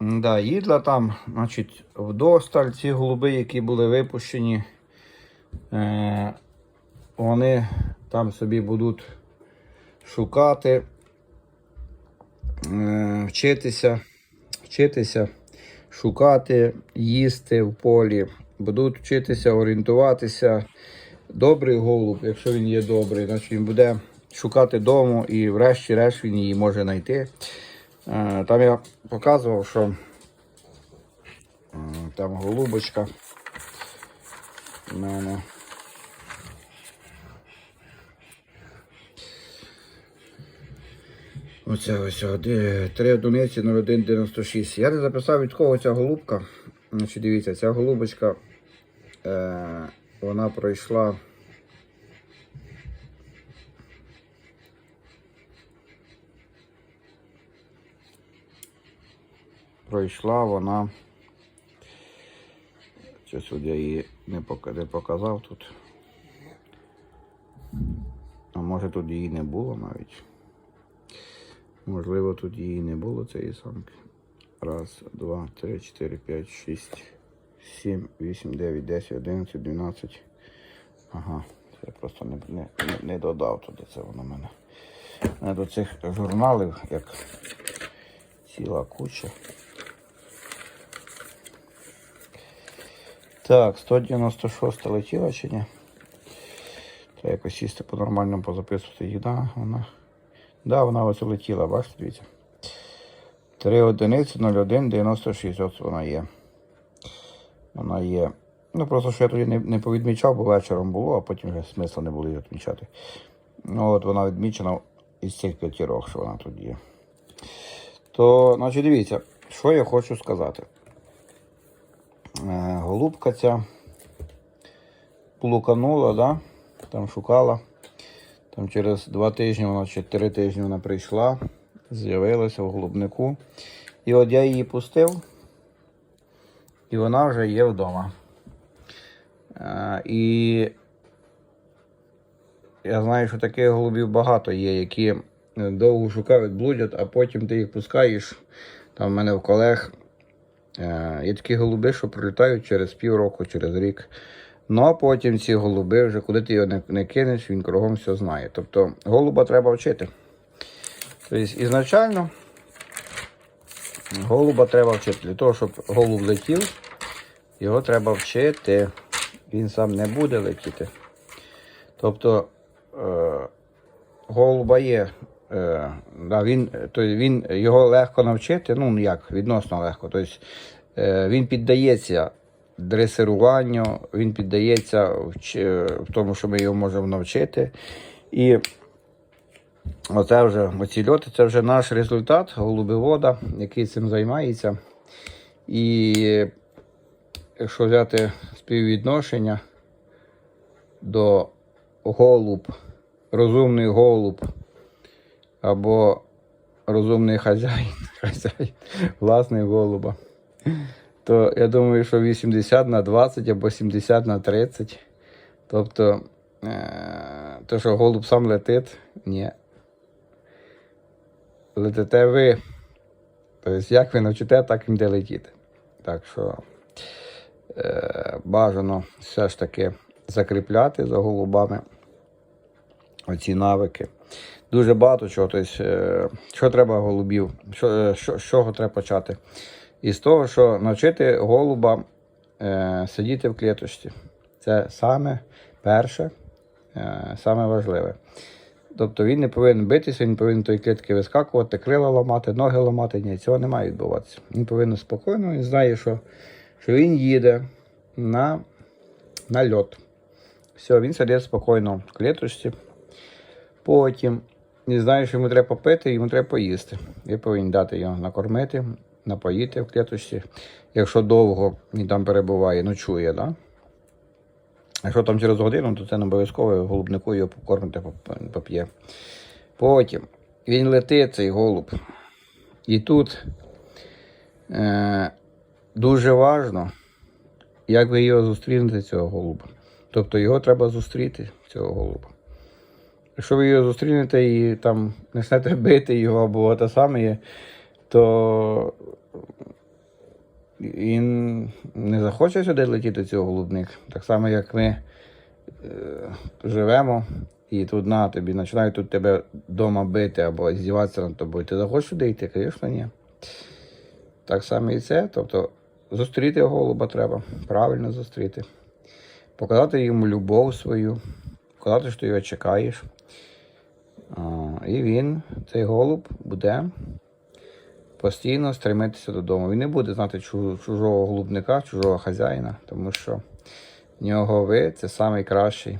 Да, їдла там, значить, вдосталь ці голуби, які були випущені, е, вони там собі будуть шукати, е, вчитися, вчитися, шукати, їсти в полі, будуть вчитися орієнтуватися. Добрий голуб, якщо він є добрий, значить він буде шукати дому і врешті-решт він її може знайти. Е, Там я показував, що там голубочка в мене. Оце ось о, 3 одиниці 0196. Я не записав від кого ця голубка. Значить, дивіться, ця голубочка е, вона пройшла. Пройшла вона. Щось я її не пока- не показав тут. А може тут її не було навіть. Можливо, тут її не було цієї самки. Раз, два, три, чотири, п'ять, шість, сім, вісім, дев'ять, десять, одинадцять, дванадцять. Ага, я просто не, не, не- додав туди це воно мене. До цих журналів, як ціла куча. Так, 196 летіла чи ні? Треба якось сісти по-нормальному позаписувати їх. Да, вона. Да, вона ось летіла, бачите, дивіться. 3 одиниці 01 96. Ось вона є. Вона є. Ну просто що я тоді не, не повідмічав, бо вечором було, а потім вже смисла не було її відмічати. Ну от вона відмічена із цих п'ятірок, що вона тут є. То, значить, дивіться, що я хочу сказати. Е, голубка ця плуканула, да? там шукала. Там через два тижні вона чи три тижні вона прийшла, з'явилася в голубнику. І от я її пустив, і вона вже є вдома. Е, і я знаю, що таких голубів багато є, які довго шукають, блудять, а потім ти їх пускаєш. Там в мене в колег є такі голуби, що пролітають через півроку, через рік. Ну а потім ці голуби, вже куди ти його не, не кинеш, він кругом все знає. Тобто голуба треба вчити. Тобто, ізначально голуба треба вчити. Для того, щоб голуб летів, його треба вчити. Він сам не буде летіти. Тобто е, голуба є. Е, да, він, то він, його легко навчити, ну як, відносно легко. Тобто, е, він піддається дресируванню, він піддається в, в тому, що ми його можемо навчити. І оце вже оці льоти, це вже наш результат голубивода, який цим займається. І якщо взяти співвідношення до голуб, розумний голуб або розумний хазяїн, хазяїн власний голуба, то я думаю, що 80 на 20 або 70 на 30. Тобто, е, то, що голуб сам летить, ні. Летите ви. Тобто, як ви навчите, так він буде летіти. Так що е, бажано все ж таки закріпляти за голубами оці навики. Дуже багато чого. Тобто, що треба з Що, е, що, з чого треба почати? Із того, що навчити голуба е, сидіти в клеточці. Це саме перше, е, саме важливе. Тобто він не повинен битися, він повинен тої клітки вискакувати, крила ламати, ноги ламати. Ні, цього не має відбуватися. Він повинен спокійно, він знає, що, що він їде на, на льот. Все, він сидить спокійно в клеточці. Потім він знає, що йому треба попити, йому треба поїсти. Ви повинні дати його накормити, напоїти в клеточці. Якщо довго він там перебуває, ночує, да? Якщо там через годину, то це не обов'язково голубнику його покормити, поп'є. Потім він летить, цей голуб. І тут е, дуже важливо, як ви його зустрінете, цього голуба. Тобто його треба зустріти, цього голуба. Якщо ви його зустрінете і там почнете бити його або те саме, є, то він не захоче сюди летіти цього голубник. Так само, як ми е, живемо, і тут на тобі починають тут тебе вдома бити або здіватися над тобою. Ти захочеш сюди йти? Звісно, ні. Так само і це. Тобто зустріти голуба треба, правильно зустріти. Показати йому любов свою, показати, що ти його чекаєш. І він, цей голуб, буде постійно стремитися додому. Він не буде знати чужого голубника, чужого хазяїна, тому що в нього ви це найкращий.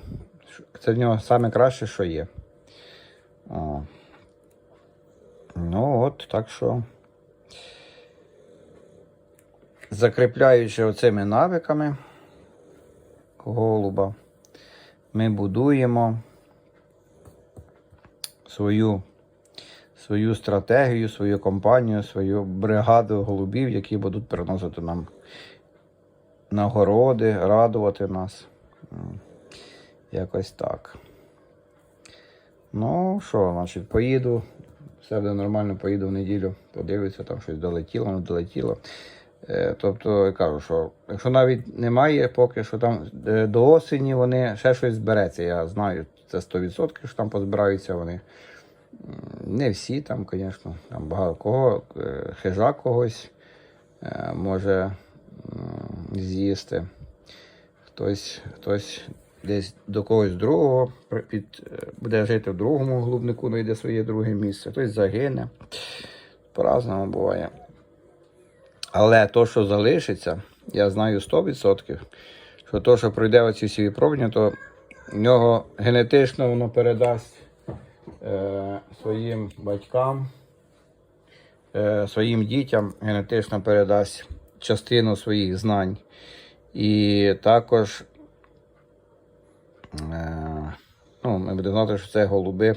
Це в нього найкраще, що є. Ну от, так що. Закріпляючи оцими навиками голуба, ми будуємо свою, свою стратегію, свою компанію, свою бригаду голубів, які будуть приносити нам нагороди, радувати нас. Якось так. Ну, що, значить, поїду. Все буде нормально, поїду в неділю, подивлюся, там щось долетіло, не долетіло. Е, Тобто я кажу, що якщо навіть немає, поки що там е, до осені вони ще щось збереться. Я знаю, це 100%, що там позбираються вони. Не всі там, звісно, там багато кого, е, хижак когось може з'їсти. Хтось, хтось десь до когось другого під, буде жити в другому глубнику, знайде своє друге місце, хтось загине. По-разному буває. Але то, що залишиться, я знаю 100%, що то, що пройде оці всі випробування, то в нього генетично воно передасть е, своїм батькам, е, своїм дітям генетично передасть частину своїх знань. І також е, ну, ми будемо знати, що це голуби,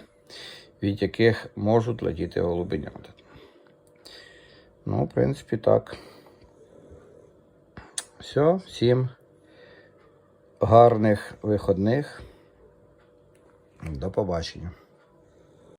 від яких можуть летіти голубенята. Ну, в принципі, так. Все, всім гарних виходних. До побачення.